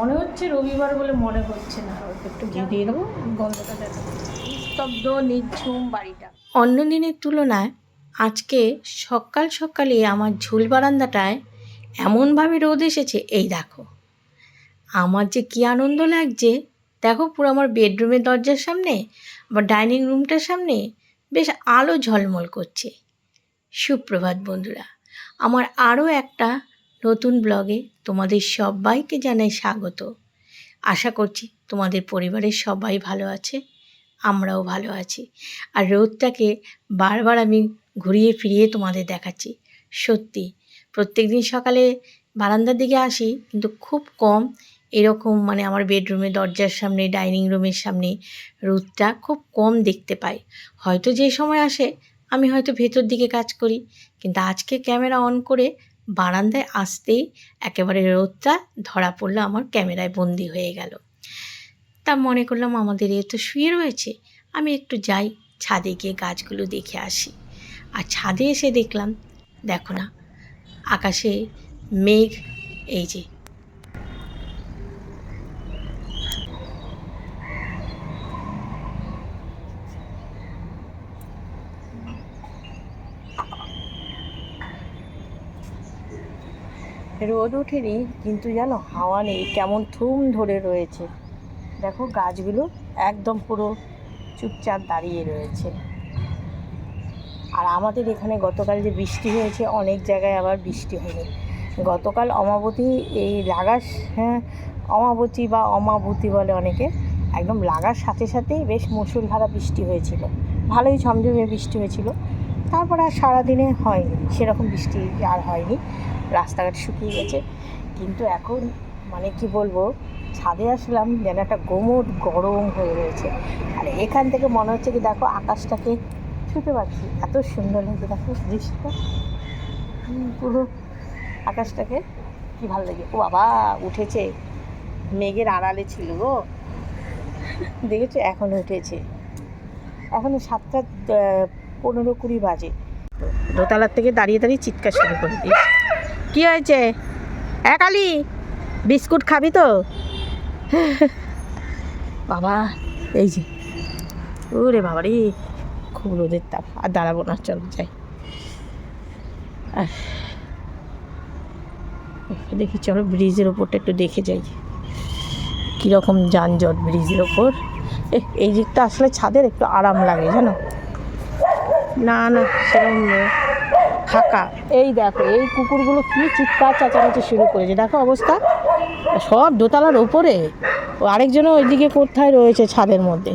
মনে হচ্ছে রবিবার বলে মনে হচ্ছে না। একটু ঘি দিয়ে দেবো গন্ধটা দেখা স্তব্ধ নিঝুম বাড়িটা। অন্য দিনের তুলনায় আজকে সকাল সকালে আমার ঝুল বারান্দাটায় এমনভাবে রোদ এসেছে এই দেখো। আমার যে কী আনন্দ লাগছে দেখো পুরো আমার বেডরুমের দরজার সামনে বা ডাইনিং রুমটার সামনে বেশ আলো ঝলমল করছে। সুপ্রভাত বন্ধুরা আমার আরও একটা নতুন ব্লগে তোমাদের সবাইকে জানাই স্বাগত। আশা করছি তোমাদের পরিবারের সবাই ভালো আছে, আমরাও ভালো আছি। আর রোদটাকে বারবার আমি ঘুরিয়ে ফিরিয়ে তোমাদের দেখাচ্ছি। সত্যি প্রত্যেক দিন সকালে বারান্দার দিকে আসি, কিন্তু খুব কম এরকম মানে আমার বেডরুমে, দরজার সামনে, ডাইনিং রুমের সামনে রোদটা খুব কম দেখতে পাই। হয়তো যে সময় আসে, আমি হয়তো ভেতর দিকে কাজ করি, কিন্তু আজকে ক্যামেরা অন করে বারান্দায় আসতেই একেবারে রোদটা ধরা পড়ল, আমার ক্যামেরায় বন্দি হয়ে গেল। তা মনে করলাম আমাদের এ তো শুয়ে রয়েছে, আমি একটু যাই, ছাদে গিয়ে গাছগুলো দেখে আসি। আর ছাদে এসে দেখলাম, দেখো না, আকাশে মেঘ, এই যে রোদ ওঠেনি, কিন্তু জানো হাওয়া নেই, কেমন থুম ধরে রয়েছে। দেখো গাছগুলো একদম পুরো চুপচাপ দাঁড়িয়ে রয়েছে। আর আমাদের এখানে গতকাল যে বৃষ্টি হয়েছে, অনেক জায়গায় আবার বৃষ্টি হয়নি। গতকাল অমাবতী এই লাগার হ্যাঁ অমাবতী বা অমাবতী বলে অনেকে, একদম লাগার সাথে সাথেই বেশ মুসুলধারা বৃষ্টি হয়েছিল। ভালোই ঝমঝমে বৃষ্টি হয়েছিল। তারপর আর সারাদিনে হয়নি, সেরকম বৃষ্টি আর হয়নি। রাস্তাঘাট শুকিয়ে গেছে। কিন্তু এখন মানে কি বলব, ছাদে আসলাম, যেন একটা গোমট গরম হয়ে রয়েছে। আর এখান থেকে মনে হচ্ছে কি, দেখো, আকাশটাকে ছুটে পাচ্ছি এত সুন্দর লাগছে, দেখো, দৃশ্যটা। পুরো আকাশটাকে কি ভালো লাগে। ও বাবা, উঠেছে। মেঘের আড়ালে ছিল গো। দেখেছ, এখন উঠেছে। এখন সাতটা পনেরো কুড়ি বাজে। দোতলার থেকে দাঁড়িয়ে দাঁড়িয়ে চিৎকার শুরু করে। দিয়েছে কী হয়েছে? এক আলি বিস্কুট খাবি তো? বাবা এই যে। ওরে বাবা রে খুব রোদের তাপ। আর দাঁড়াবো না চল যাই। আহ, দেখি চলো ব্রিজের ওপরটা একটু দেখে যাই। কীরকম যানজট ব্রিজের ওপর। এই দিকটা আসলে ছাদের একটু আরাম লাগে জানো? না না সেরকম। ফাঁকা। এই দেখো এই কুকুরগুলো কি চিৎকার চেঁচামেচি শুরু করেছে। দেখো অবস্থা। সব দোতলার ওপরে। আরেকজনও ওইদিকে কোথায় রয়েছে ছাদের মধ্যে।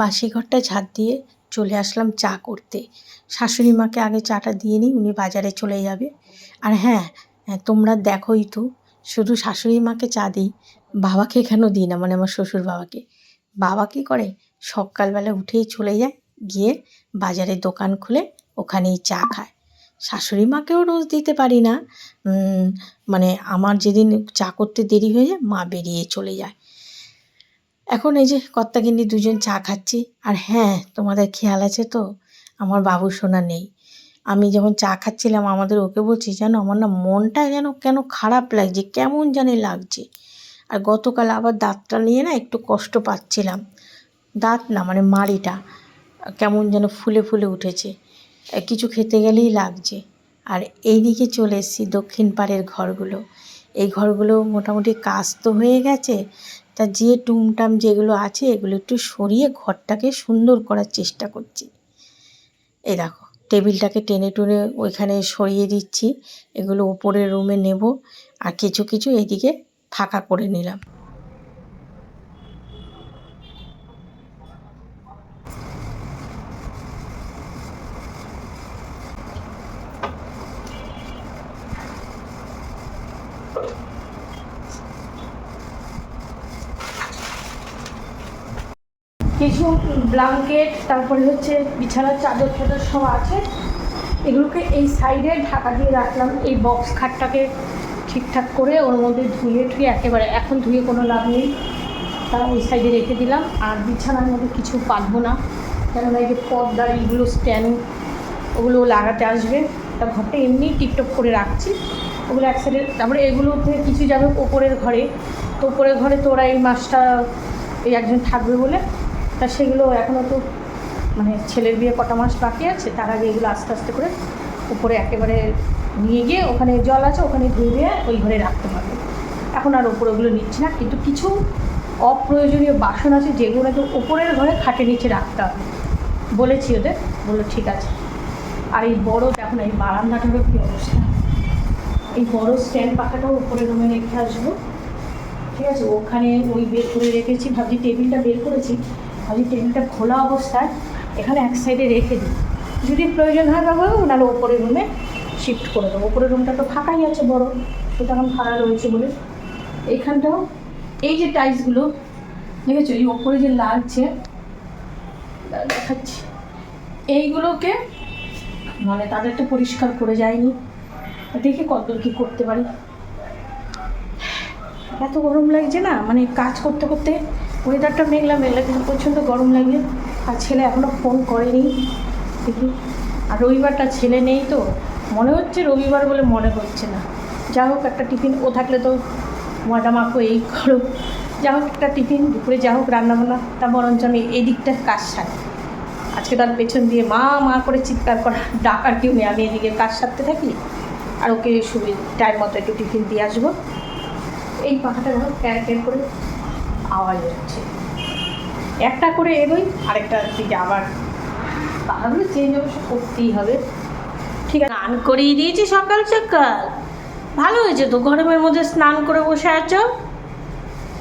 বাসি ঘরটা ঝাড় দিয়ে চলে আসলাম চা করতে। শাশুড়ি মাকে আগে চাটা দিয়ে নিই উনি বাজারে চলে যাবে। আর হ্যাঁ হ্যাঁ, তোমরা দেখোই তো শুধু শাশুড়ি মাকে চা দিই বাবাকে কেন দিই না? মানে আমার শ্বশুর বাবাকে বাবা কী করে? সকালবেলা উঠেই চলে যায়, গিয়ে বাজারে দোকান খুলে ওখানেই চা খায়। শাশুড়ি মাকেও রোজ দিতে পারি না মানে আমার যেদিন চা করতে দেরি হয়ে যায়, মা বেরিয়ে চলে যায়। এখন এই যে কর্তাগিন্নি দুজন চা খাচ্ছি, আর হ্যাঁ তোমাদের খেয়াল আছে তো, আমার বাবু সোনা নেই। আমি যখন চা খাচ্ছিলাম, আমাদের ওকে বলছি, জানো, আমার না মনটা যেন কেন খারাপ লাগছে, কেমন জানি লাগছে। আর গতকাল আবার দাঁতটা নিয়ে না একটু কষ্ট পাচ্ছিলাম। দাঁত না মানে মাড়িটা, কেমন যেন ফুলে ফুলে উঠেছে। কিছু খেতে গেলেই লাগছে। আর এই দিকে চলে এসেছি দক্ষিণ পাড়ের ঘরগুলো। এই ঘরগুলো মোটামুটি কাজ তো হয়ে গেছে। তা যে টুমটাম যেগুলো আছে, এগুলো একটু সরিয়ে ঘরটাকে সুন্দর করার চেষ্টা করছি। এই দেখো, টেবিলটাকে টেনে টুনে ওইখানে সরিয়ে দিচ্ছি। এগুলো ওপরের রুমে নেব। আর কিছু কিছু এদিকে ফাঁকা করে নিলাম কিছু ব্ল্যাঙ্কেট তারপরে হচ্ছে বিছানার চাদর টাদর সব আছে। এগুলোকে এই সাইডে ঢাকা দিয়ে রাখলাম। এই বক্স খাটটাকে ঠিকঠাক করে ওর মধ্যে ধুয়ে টুয়ে একেবারে এখন ধুয়ে কোনো লাভ নেই। তা ওই সাইডে রেখে দিলাম। আর বিছানার মধ্যে কিছু পাতবো না। কেননা এই যে পর্দার এইগুলো স্ট্যান্ড, ওগুলো লাগাতে আসবে। তা ঘরটা এমনি টিপটপ করে রাখছি। ওগুলো এক সাইডে তারপরে এগুলোতে কিছু যাবে ওপরের ঘরে। তো ওপরের ঘরে তো ওরা এই মাসটা এই একজন থাকবে বলে তা সেগুলো এখনও তো মানে ছেলের বিয়ে কটা মাস বাকি আছে, তার আগে এগুলো আস্তে আস্তে করে উপরে একেবারে নিয়ে গিয়ে ওখানে জল আছে, ওখানে ধুয়ে দিয়ে ওই ঘরে রাখতে হবে। এখন আর ওপরে ওগুলো নিচ্ছি না, কিন্তু কিছু অপ্রয়োজনীয় বাসন আছে যেগুলোকে ওপরের ঘরে খাটে নিচে রাখতে হবে। বলেছি ওদের, বলল, ঠিক আছে। আর এই বড় দেখো না এই বারান্দাটারও কী অবস্থা। এই বড় স্ট্যান্ড পাখাটাও উপরে রুমে রেখে আসব। ঠিক আছে, ওখানে ওই বের করে রেখেছি, ভাবছি টেবিলটা বের করেছি। ভাবছি টেবিলটা খোলা অবস্থায় এখানে এক সাইডে রেখে দিই যদি প্রয়োজন হয় বাবা, নাহলে ওপরের রুমে শিফট করে দেবো। ওপরের রুমটা তো ফাঁকাই আছে বড় সেটা এখন ভাড়া রয়েছে বলে। এইখানটাও, এই যে টাইলসগুলো দেখেছ? এই ওপরে যে লাগছে দেখাচ্ছি। এইগুলোকে মানে তাদের তো পরিষ্কার করে যায়নি। দেখি কতদূর কী করতে পারি। এত গরম লাগছে না? মানে কাজ করতে করতে ওয়েদারটা মেঘলা মেঘলা, কিন্তু প্রচণ্ড গরম লাগছে আর ছেলে এখনও ফোন করেনি। দেখি, আর রবিবারটা ছেলে নেই তো। মনে হচ্ছে রবিবার বলে মনে হচ্ছে না। যা হোক, একটা টিফিন, ও থাকলে তো মাখো এই করো যা হোক, একটা টিফিন, দুপুরে যা হোক, রান্নাবান্না, তা বরঞ্চ আমি এই দিকটা কাজ সারি। আজকে তার পেছন দিয়ে মা মা করে চিৎকার করা, ডাকার কেউ নেই। আমি এদিকে কাজ সারতে থাকি, আর ওকে সুবিধা টাইম মতো একটু টিফিন দিয়ে আসব। এই পাখাটা দেখো ক্যার ক্যার করে আওয়াজ হচ্ছে একটা করে এগোই আরেকটা দিকে আবার পাখাগুলো চেঞ্জ অবশ্য করতেই হবে। ঠিক আছে। স্নান করিয়ে দিয়েছি সকাল সকাল। ভালো হয়েছে তো, গরমের মধ্যে স্নান করে বসে আছো?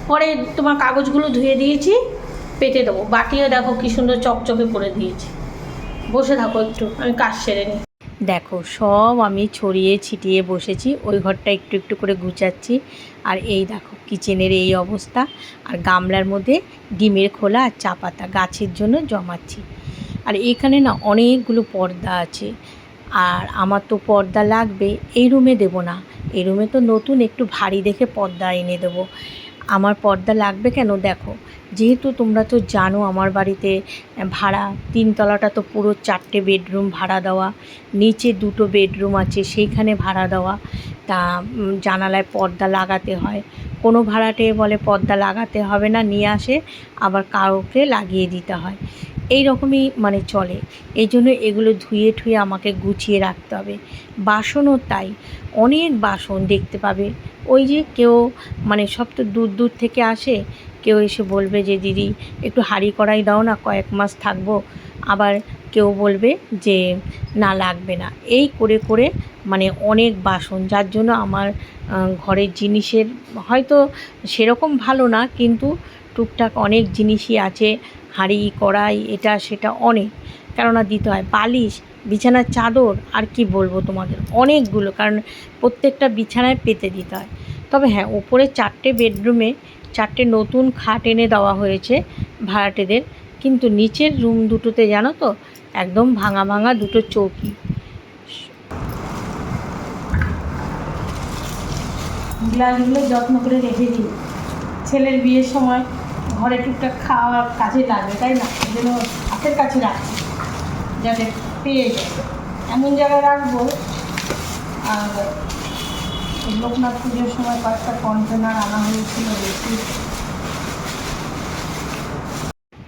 পরে তোমার কাগজগুলো ধুয়ে দিয়েছি, পেতে দেবো। বাটিও দেখো কি সুন্দর চকচকে করে দিয়েছি। বসে থাকো একটু, আমি কাজ সেরে নিই দেখো, সব আমি ছড়িয়ে ছিটিয়ে বসেছি, ওই ঘরটা একটু একটু করে গুছাচ্ছি। আর এই দেখো, কিচেনের এই অবস্থা। আর গামলার মধ্যে ডিমের খোলা আর চা পাতা গাছের জন্য জমাচ্ছি। আর এখানে না অনেকগুলো পর্দা আছে। আর আমার তো পর্দা লাগবে, এই রুমে দেবো না। এই রুমে তো নতুন একটু ভারী দেখে পর্দা এনে দেবো। আমার পর্দা লাগবে কেন? দেখো যেহেতু তোমরা তো জানো আমার বাড়িতে ভাড়া, তিনতলাটা তো পুরো চারটে বেডরুম ভাড়া দেওয়া, নিচে দুটো বেডরুম আছে, সেইখানে ভাড়া দেওয়া। তা জানালায় পর্দা লাগাতে হয়। কোনো ভাড়াটে বলে পর্দা লাগাতে হবে না, নিয়ে আসে, আবার কাউকে লাগিয়ে দিতে হয়। এই রকমই মানে চলে। এই জন্য এগুলো ধুয়ে ঠুয়ে আমাকে গুছিয়ে রাখতে হবে। বাসনও তাই। অনেক বাসন দেখতে পাবে। ওই যে কেউ মানে সব তো দূর দূর থেকে আসে কেউ এসে বলবে যে, দিদি, একটু হাঁড়ি কড়াই দাও না, কয়েক মাস থাকব। আবার কেউ বলবে যে, না, লাগবে না। এই করে করে মানে অনেক বাসন, যার জন্য আমার ঘরের জিনিসের হয়তো সেরকম ভালো না, কিন্তু টুকটাক অনেক জিনিসই আছে, হাঁড়ি, কড়াই, এটা, সেটা অনেক। কেননা দিতে হয় বালিশ, বিছানার চাদর, আর কি বলব তোমাদের? অনেকগুলো, কারণ প্রত্যেকটা বিছানায় পেতে দিতে হয়। তবে হ্যাঁ ওপরে চারটে বেডরুমে চারটে নতুন খাট এনে দেওয়া হয়েছে ভাড়াটেদের। কিন্তু নিচের রুম দুটোতে জানো তো, একদম ভাঙা ভাঙা দুটো চৌকি। গ্লাসগুলো যত্ন করে রেখে দিই ছেলের বিয়ের সময় ঘরে টুকটাক খাওয়া কাজে লাগবে তাই না? জন্য হাতের কাছে রাখছি, যাতে পেয়ে যায়। এমন জায়গায় রাখব, আর লোকনাথ পুজোর সময় কয়েকটা কন্টেনার আনা হয়েছিল বেশি।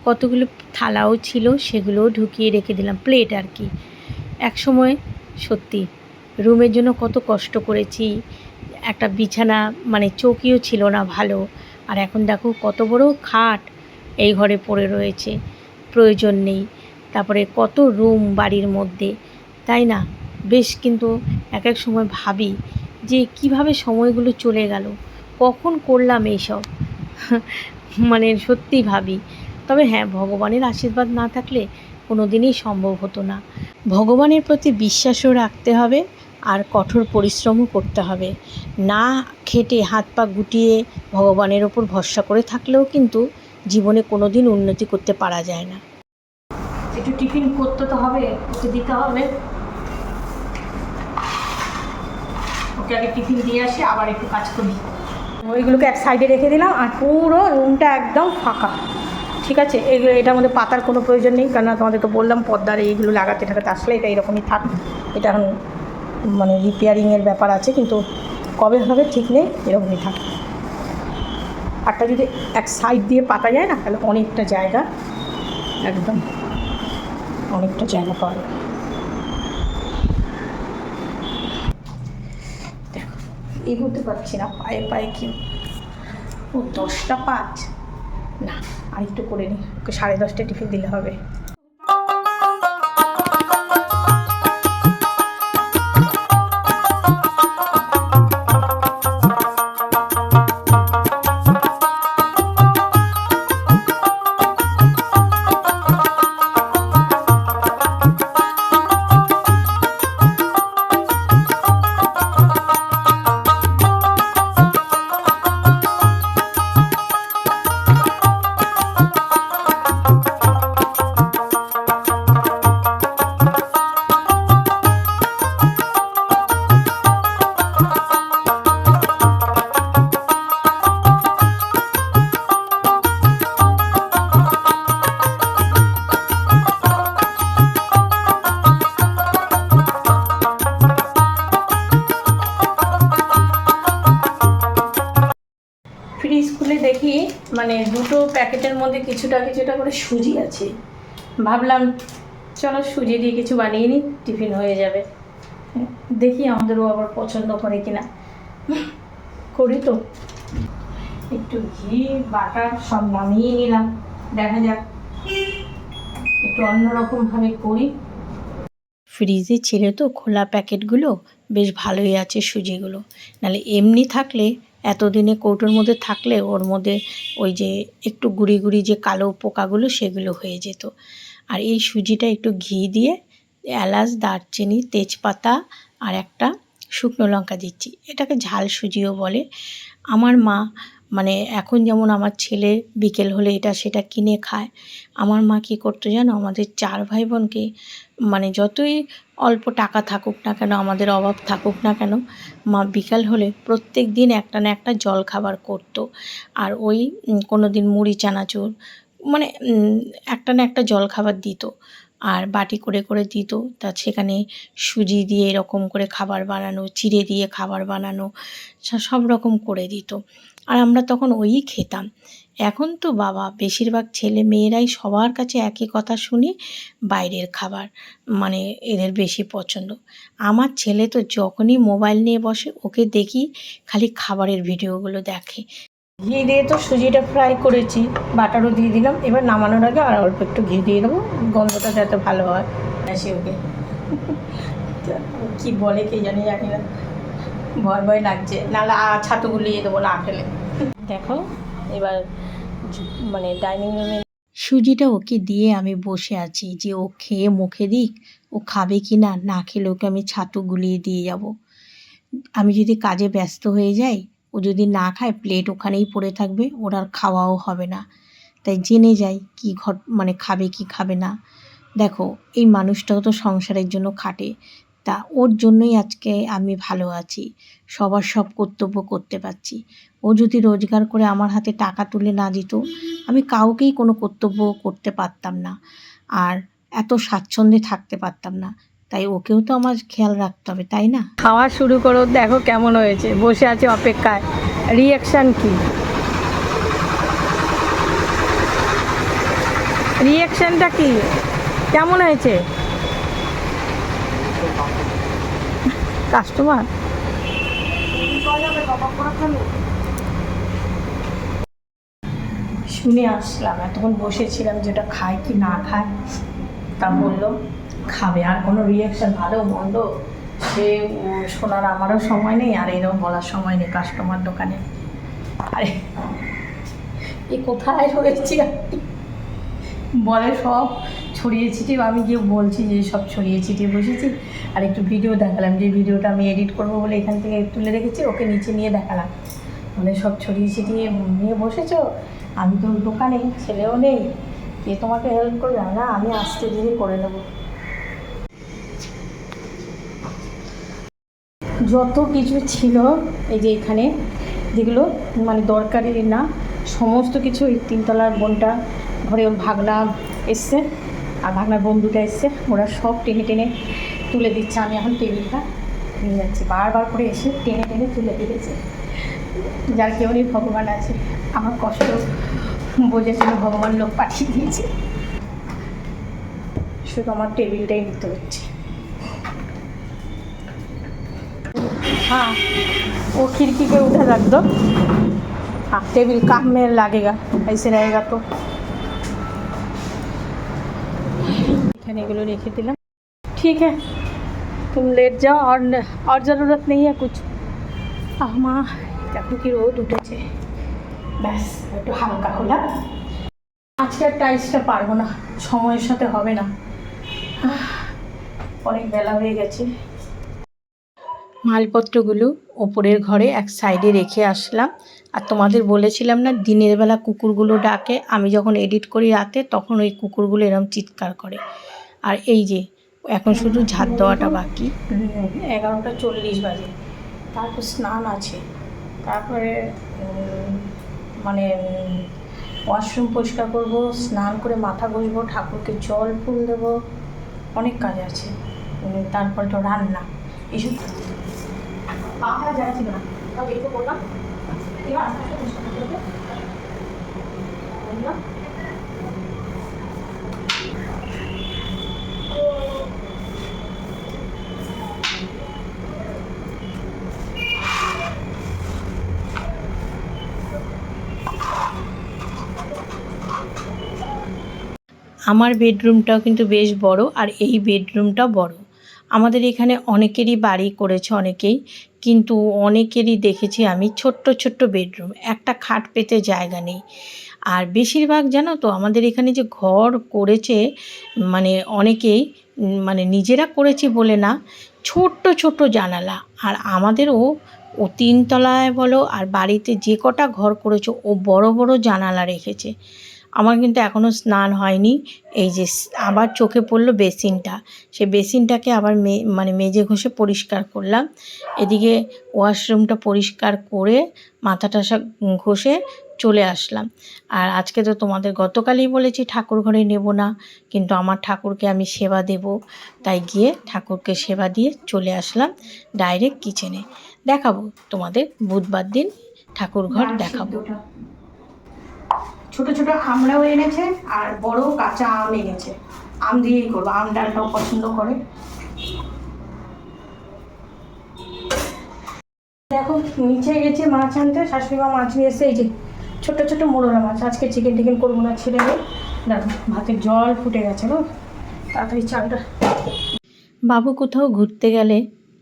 কতগুলো থালাও ছিল সেগুলোও ঢুকিয়ে রেখে দিলাম, প্লেট আর কি। এক সময় সত্যি রুমের জন্য কত কষ্ট করেছি, একটা বিছানা মানে চৌকিও ছিল না ভালো, আর এখন দেখো কত বড় খাট এই ঘরে পড়ে রয়েছে, প্রয়োজন নেই। তারপরে কত রুম বাড়ির মধ্যে, তাই না? বেশ কিন্তু এক এক সময় ভাবি যে কীভাবে সময়গুলো চলে গেল, কখন করলাম এইসব? মানে সত্যি ভাবি। তবে হ্যাঁ ভগবানের আশীর্বাদ না থাকলে কোনো দিনই সম্ভব হতো না। ভগবানের প্রতি বিশ্বাসও রাখতে হবে আর কঠোর পরিশ্রমও করতে হবে। না খেটে হাত পা গুটিয়ে ভগবানের ওপর ভরসা করে থাকলেও কিন্তু জীবনে কোনো দিন উন্নতি করতে পারা যায় না। একটু টিফিন করতে তো হবে দিতে হবে। ওকে আগে টিফিন দিয়ে আসি, আবার একটু কাজ করি। ওইগুলোকে এক সাইডে রেখে দিলাম আর পুরো রুমটা একদম ফাঁকা। ঠিক আছে? এগুলো, এটার মধ্যে পাতার কোনো প্রয়োজন নেই কারণ তোমাদের তো বললাম পর্দার এইগুলো লাগাতে টাগাতে আসলে এটা এরকমই থাক। এটা এখন মানে রিপেয়ারিংয়ের ব্যাপার আছে, কিন্তু কবে হবে ঠিক নেই, এরকমই থাকে। একটা যদি এক সাইড দিয়ে পাতা যায় না, তাহলে অনেকটা জায়গা, একদম অনেকটা জায়গা পাওয়া যায়। এগোতে পারছি না, পায়ে পায়ে কি? ও দশটা পাঁচ। না আর একটু করে নিই ওকে সাড়ে দশটা টিফিন দিলে হবে। মানে দুটো প্যাকেটের মধ্যে কিছুটা কিছুটা করে সুজি আছে। ভাবলাম, চলো সুজি দিয়ে কিছু বানিয়ে নিই, টিফিন হয়ে যাবে। দেখি আমাদেরও আবার পছন্দ করে কিনা। করি তো। একটু ঘি বাটার সব নামিয়ে নিলাম। দেখা যাক, একটু অন্যরকমভাবে করি। ফ্রিজে ছিল তো খোলা প্যাকেটগুলো, বেশ ভালোই আছে সুজিগুলো। নাহলে এমনি থাকলে এতদিনে কৌটোর মধ্যে থাকলে ওর মধ্যে ওই যে একটু গুড়ি গুড়ি যে কালো পোকাগুলো সেগুলো হয়ে যেত। আর এই সুজিটা একটু ঘি দিয়ে এলাচ, দারচিনি, তেজপাতা আর একটা শুকনো লঙ্কা দিচ্ছি। এটাকে ঝাল সুজিও বলে। আমার মা মানে এখন যেমন আমার ছেলে বিকেল হলে এটা সেটা কিনে খায়, আমার মা কী করতো জানো? আমাদের চার ভাই বোনকে মানে যতই অল্প টাকা থাকুক না কেন, আমাদের অভাব থাকুক না কেন, মা বিকাল হলে প্রত্যেক দিন একটা না একটা জল খাবার করতো। আর ওই কোনো দিন মুড়ি, চানাচুর মানে একটা না একটা জল খাবার দিত। আর বাটি করে করে দিত, তা সেখানে সুজি দিয়ে এরকম করে খাবার বানানো, চিড়ে দিয়ে খাবার বানানো সব রকম করে দিত। আর আমরা তখন ওই খেতাম। এখন তো বাবা, বেশিরভাগ ছেলে মেয়েরাই সবার কাছে একই কথা শুনি, বাইরের খাবার মানে এদের বেশি পছন্দ। আমার ছেলে তো যখনই মোবাইল নিয়ে বসে, ওকে দেখি খালি খাবারের ভিডিওগুলো দেখে। ঘি দিয়ে তো সুজিটা ফ্রাই করেছি, বাটারও দিয়ে দিলাম, এবার নামানোর আগে আর অল্প একটু ঘি দিয়ে দেবো, গন্ধটা যাতে ভালো হয়। আসি ওকে। কি বলে কে জানি জানি না। ভয় ভয় লাগছে, নাহলে ছাতু গুলিয়ে দেবো না খেলে দেখো, এবার মানে ডাইনিং রুমে সুজিটা ওকে দিয়ে আমি বসে আছি যে ও খেয়ে মুখে দিক, ও খাবে কি না না খেলে ওকে আমি ছাতু গুলিয়ে দিয়ে যাব। আমি যদি কাজে ব্যস্ত হয়ে যাই, ও যদি না খায় প্লেট ওখানেই পড়ে থাকবে, ওর আর খাওয়াও হবে না। তাই জেনে যাই কি ঘট মানে খাবে কি খাবে না। দেখো, এই মানুষটাও তো সংসারের জন্য খাটে। তা ওর জন্যই আজকে আমি ভালো আছি, সবার সব কর্তব্য করতে পারছি। ও যদি রোজগার করে আমার হাতে টাকা তুলে না দিত, আমি কাউকেই কোনো কর্তব্য করতে পারতাম না। আর এত স্বাচ্ছন্দ্যে থাকতে পারতাম না, তাই ওকেও তো আমার খেয়াল রাখতে হবে, তাই না? খাওয়া শুরু করো, দেখো কেমন হয়েছে, বসে আছে অপেক্ষায়। রিয়াকশান কি? রিয়াকশানটা কি? কেমন হয়েছে? কাস্টমার? শুনে আসলাম, এতক্ষণ বসেছিলাম যেটা খায় কি না খায়। তা বলল, খাবে, আর কোনো রিয়াকশন ভালো? মন্দ সে শোনার আমারও সময় নেই, আর এরকম বলার সময় নেই কাস্টমার দোকানে। আরে, এ কোথায় রয়েছি? বলে সব ছড়িয়ে ছিটিয়ে আমি গিয়ে বলছি যে, সব ছড়িয়ে ছিটিয়ে বসেছি। আর একটু ভিডিও দেখালাম। যে ভিডিওটা আমি এডিট করব বলে এখান থেকে তুলে রেখেছি, ওকে নিচে নিয়ে দেখালাম। মানে সব ছড়িয়ে ছিটিয়ে নিয়ে বসেছো? আমি তো দোকানে, ছেলেও নেই। কে তোমাকে হেল্প করবে? না আমি আস্তে ধীরে করে নেব। যত কিছু ছিল এই যে এখানে, যেগুলো মানে দরকারি না, সমস্ত কিছু এই তিনতলার বোনটা, ঘরে ওর ভাগনা এসছে। আর ভাগনার বন্ধুটা এসছে ওরা সব টেনে টেনে তুলে দিচ্ছে আমি এখন টেবিলটা নিয়ে যাচ্ছি বারবার করে এসে টেনে টেনে তুলে দিয়েছে যার কেউ নেই ভগবান আছে আমার কষ্ট বোঝার ভগবান লোক পাঠিয়ে দিয়েছে শুধু আমার টেবিলটাই নিতে হচ্ছে हाँ वो खिड़की पे उठा रख दो हाँ टेबल काम में लगेगा ऐसे रहेगा तो এখানে এগুলো রেখে দিলাম ठीक है तुम लेट जाओ और और ज़रूरत नहीं है कुछ আহ মা দেখো কি রোদ উঠেছে ব্যাস একটু হালকা হলাম আজকে আর টাইসটা পারবো না সময়ের সাথে হবে না আহ, অনেক বেলা হয়ে গেছে মালপত্রগুলো ওপরের ঘরে এক সাইডে রেখে আসলাম আর তোমাদের বলেছিলাম না দিনের বেলা কুকুরগুলো ডাকে আমি যখন এডিট করি রাতে তখন ওই কুকুরগুলো এরম চিৎকার করে আর এই যে, এখন শুধু ঝাঁট দেওয়াটা বাকি। এগারোটা চল্লিশ বাজে। তারপর স্নান আছে। তারপরে মানে ওয়াশরুম পরিষ্কার করব, স্নান করে মাথা ঘষবো, ঠাকুরকে জল ফুল দেবো, অনেক কাজ আছে। তারপরে তো রান্না। এসব পাহাড়া যাচ্ছিল না। তাও বললাম। এবার আস্তে আস্তে পরিষ্কার করতে হবে। বললাম, আমার বেডরুমটাও কিন্তু বেশ বড় আর এই বেডরুমটাও বড়। আমাদের এখানে অনেকেরই বাড়ি করেছে অনেকেই, কিন্তু অনেকেরই দেখেছি আমি ছোট্ট ছোট্ট বেডরুম, একটা খাট পেতে জায়গা নেই। আর বেশিরভাগ জানো তো, আমাদের এখানে যে ঘর করেছে মানে অনেকেই মানে নিজেরা করেছে বলে না, ছোট্ট ছোট্ট জানালা। আর আমাদেরও ও তিনতলায় বলো আর বাড়িতে যে কটা ঘর করেছে, ও বড় বড় জানালা রেখেছে। আমার কিন্তু এখনও স্নান হয়নি। এই যে আবার চোখে পড়ল বেসিনটা। সে বেসিনটাকে আবার মে মানে মেজে ঘষে পরিষ্কার করলাম। এদিকে ওয়াশরুমটা পরিষ্কার করে মাথা টাসা ঘষে চলে আসলাম। আর আজকে তো তোমাদের গতকালই বলেছি ঠাকুর ঘরে নেব না কিন্তু আমার ঠাকুরকে আমি সেবা দেব। তাই গিয়ে ঠাকুরকে সেবা দিয়ে চলে আসলাম ডাইরেক্ট কিচেনে। দেখাবো তোমাদের বুধবার দিন ঠাকুর ঘর দেখাবো। ছোট ছোট আমরাও এনেছে আর বড় কাঁচা আম এনেছে। আম দিয়েই করব, আম ডালটাও পছন্দ করে। দেখো, নিচে গেছে মাছ আনতে, শাশুড়ি মা মাছ নিয়ে এসে এই যে ছোট ছোট মোড়লা মাছ। আজকে চিকেন টিকেন করব না ছেড়ে নেই দেখো ভাতের জল ফুটে গেছে গো। তাড়াতাড়ি চালটা বাবু কোথাও ঘুরতে গেলে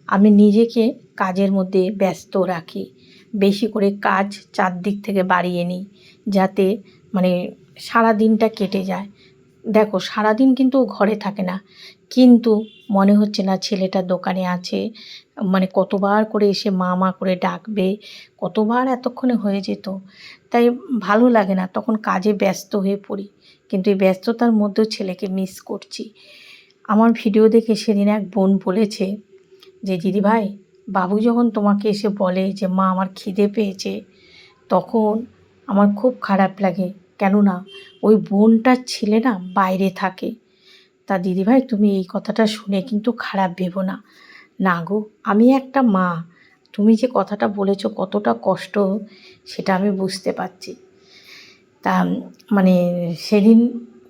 আমি নিজেকে কাজের মধ্যে ব্যস্ত রাখি। বেশি করে কাজ চারদিক থেকে বাড়িয়ে নিই, যাতে মানে সারা দিনটা কেটে যায়। দেখো সারাদিন কিন্তু ঘরে থাকে না। কিন্তু মনে হচ্ছে না ছেলেটা দোকানে আছে। মানে কতবার করে এসে মা মা করে ডাকবে, কতবার এতক্ষণে হয়ে যেত। তাই ভালো লাগে না, তখন কাজে ব্যস্ত হয়ে পড়ি। কিন্তু এই ব্যস্ততার মধ্যেও ছেলেকে মিস করছি। আমার ভিডিও দেখে সেদিন এক বোন বলেছে যে, দিদি ভাই, বাবু যখন তোমাকে এসে বলে যে, মা, আমার খিদে পেয়েছে, তখন আমার খুব খারাপ লাগে। কেননা ওই বোনটার ছেলে না বাইরে থাকে। তা দিদিভাই, তুমি এই কথাটা শুনে কিন্তু খারাপ ভেবো না। না গো, আমি একটা মা। তুমি যে কথাটা বলেছ কতটা কষ্ট, সেটা আমি বুঝতে পারছি। তা মানে সেদিন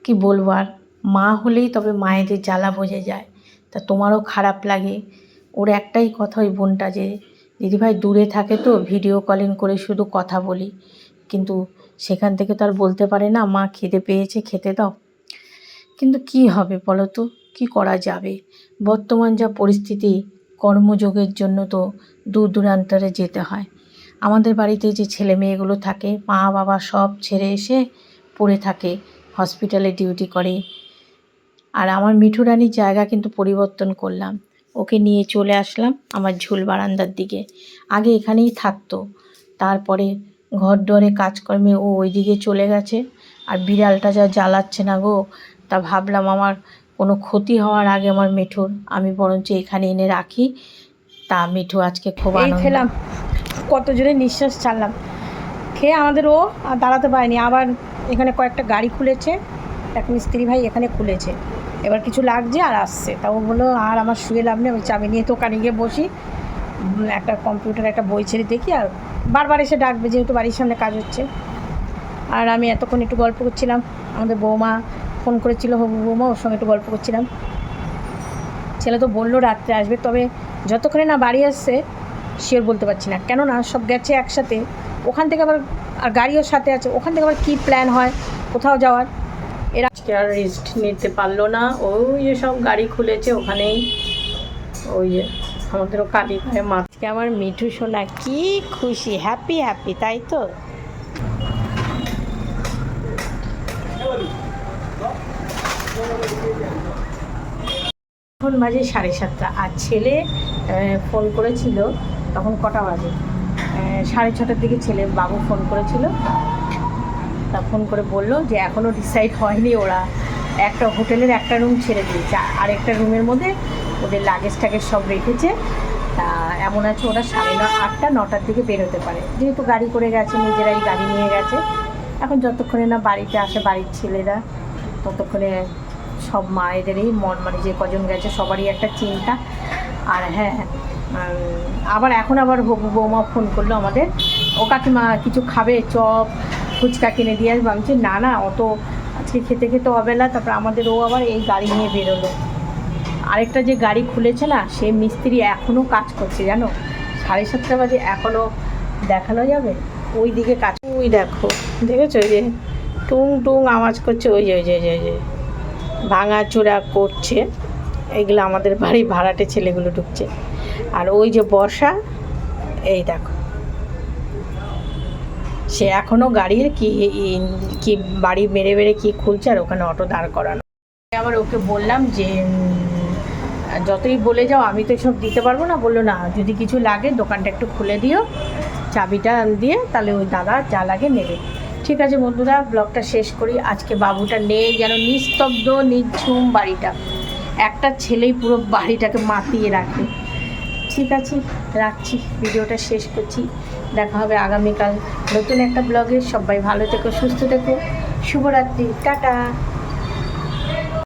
কি বলব আর? মা হলেই তবে মায়েদের জ্বালা বোঝা যায়। তা তোমারও খারাপ লাগে। ওর একটাই কথা ওই বোনটা যে, দিদিভাই দূরে থাকে তো, ভিডিও কলিং করে শুধু কথা বলি। কিন্তু সেখান থেকে তো আর বলতে পারে না, মা, খিদে পেয়েছে, খেতে দাও। কিন্তু কি হবে বলো তো? কী করা যাবে? বর্তমান যা পরিস্থিতি, কর্মযোগের জন্য তো দূর দূরান্তরে যেতে হয়। আমাদের বাড়িতে যে ছেলে মেয়েগুলো থাকে, মা, বাবা সব ছেড়ে এসে পড়ে থাকে, হসপিটালে ডিউটি করে। আর আমার মিঠুরানির জায়গা কিন্তু পরিবর্তন করলাম। ওকে নিয়ে চলে আসলাম আমার ঝুল বারান্দার দিকে। আগে এখানেই থাকতো। তারপরে ঘর দরে কাজকর্মে ও ওইদিকে চলে গেছে। আর বিড়ালটা যা জ্বালাচ্ছে না গো তা ভাবলাম আমার কোনো ক্ষতি হওয়ার আগে আমার মিঠুর আমি বরঞ্চ এখানে এনে রাখি। তা মিঠু আজকে খুব আনন্দ। খেলাম কত জোরে নিঃশ্বাস ছাড়লাম। খেয়ে আমাদের ও আর দাঁড়াতে পারেনি। আবার এখানে কয়েকটা গাড়ি খুলেছে এক মিস্ত্রি ভাই এখানে খুলেছে। এবার কিছু লাগছে আর আসছে। তা ও বলল আর আমার শুয়ে লাভ নেই আমি চাবি নিয়ে দোকানে গিয়ে বসি। একটা কম্পিউটার একটা বই ছেড়ে দেখি আর বারবার এসে ডাকবে যেহেতু বাড়ির সামনে কাজ হচ্ছে। আর আমি এতক্ষণ একটু গল্প করছিলাম, আমাদের বৌমা ফোন করেছিল, হবু বৌমা ওর সঙ্গে একটু গল্প করছিলাম। ছেলে তো বলল রাত্রে আসবে, তবে যতক্ষণে না বাড়ি আসছে শিওর বলতে পারছি না। কেননা সব গেছে একসাথে, ওখান থেকে আবার, আর গাড়িও সাথে আছে, ওখান থেকে আবার কী প্ল্যান হয়, কোথাও যাওয়ার? এরা আর রেস্ট নিতে পারল না, ওই যে সব গাড়ি খুলেছে ওখানেই, ওই যে আমাদেরও কালী ভাই মাছকে আমার মিঠু সোনা কি খুশি হ্যাপি হ্যাপি তাই তো? এখন বাজে সাড়ে সাতটা, আর ছেলে ফোন করেছিল তখন কটা বাজে? সাড়ে ছটার দিকে ছেলে বাবু ফোন করেছিল। তা ফোন করে বলল যে এখনও ডিসাইড হয়নি ওরা। একটা হোটেলের একটা রুম ছেড়ে দিয়েছে, আর একটা রুমের মধ্যে ওদের লাগেজ টাগেজ সব রেখেছে। তা এমন আছে ওরা সাড়ে ন, আটটা, নটার দিকে বেরোতে পারে। যেহেতু গাড়ি করে গেছে, নিজেরাই গাড়ি নিয়ে গেছে। এখন যতক্ষণে না বাড়িতে আসে বাড়ির ছেলেরা, ততক্ষণে সব মায়েদেরই মন মানে যে কজন গেছে সবারই একটা চিন্তা। আর হ্যাঁ আবার এখন আবার বৌমা ফোন করল আমাদের। ও কাকিমা কিছু খাবে? চপ, ফুচকা কিনে দিয়ে আসব। আমি না না, অত আজকে খেতে খেতে অবেলা। তারপর আমাদের ও আবার এই গাড়ি নিয়ে বেরোলো। আরেকটা যে গাড়ি খুলেছে না সে মিস্ত্রি এখনও কাজ করছে জানো? সাড়ে সাতটা বাজে এখনও দেখানো যাবে? ওই দিকে কাজ ওই দেখো দেখেছ ওই যে টুং টুং আওয়াজ করছে ওই যে ওই যে ওই যে, ওই যে। ভাঙাচোরা করছে। এগুলো আমাদের বাড়ি ভাড়াটে ছেলেগুলো ঢুকছে। আর ওই যে বর্ষা এই দেখো। সে এখনও গাড়ির কি কি বাড়ি মেরে মেরে কি খুলছে আর ওখানে অটো দাঁড় করানো। আবার ওকে বললাম যে যতই বলে যাও, আমি তো সব দিতে পারব না। বলল, না, যদি কিছু লাগে, দোকানটা একটু খুলে দিও। চাবিটা দিয়ে তাহলে ওই দাদা যা লাগে নেবে। ঠিক আছে বন্ধুরা, ব্লগটা শেষ করি। আজকে বাবুটা নেই, যেন নিস্তব্ধ, নিঝুম বাড়িটা। একটা ছেলেই পুরো বাড়িটাকে মাতিয়ে রাখে। ঠিক আছে, রাখছি। ভিডিওটা শেষ করছি। দেখা হবে আগামীকাল নতুন একটা ব্লগে। সবাই ভালো থেকো, সুস্থ থেকো। শুভরাত্রি। টাটা।